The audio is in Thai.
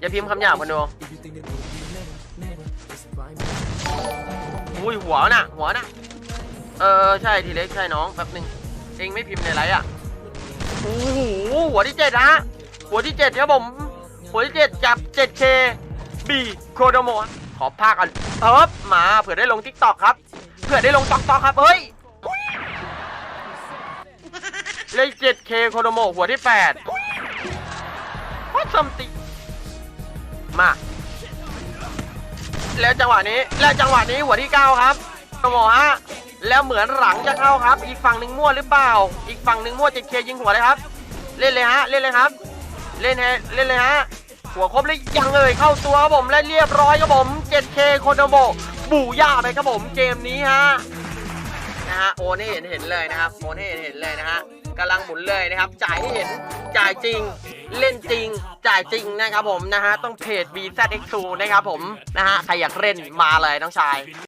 อย่าพิมพ์คำหยาบคนดูอุ้ยหัวน่ะ หัวน่ะ เออใช่ทีเล็กใช่น้องแป๊บหนึงเองไม่พิมพ์ในไลฟ์อะโอ้โหหัวที่เจ็ดนะหัวที่เจ็ดครับผม หัวที่เจ็ดจับ 7K B โคโดโมขอภาคกันเอิบมาเผื่อได้ลงทิกตอกครับเผื่อได้ลงตอกตอกครับเฮ้ยเลข 7K โคโดโมหัวที่8วัดซัมติ มา แล้วจังหวะนี้ แล้วจังหวะนี้หัวที่9ครับโคโดโมฮะ แล้วเหมือนหลังจะเข้าครับ อีกฝั่งหนึ่งมั่วหรือเปล่า อีกฝั่งหนึ่งมั่ว 7K ยิงหัวเลยครับ เล่นเลยฮะ เล่นเลยครับ เล่นฮะ เล่นเลยฮะ หัวครบเลยยังเลยเข้าตัวครับผมและเรียบร้อยครับผม 7K โคโดโมบูย่าไปครับผมเกมนี้ฮะนะฮะโอนให้เห็นเห็นเลยนะครับโอนให้เห็นเห็นเลยนะฮะกำลังหมุนเลยนะครับ จ่ายให้เห็นจ่ายจริง เล่นจริงจ่ายจริงนะครับผมนะฮะต้องเพจ BZX2 นะครับผมนะฮะใครอยากเล่นมาเลยน้องชาย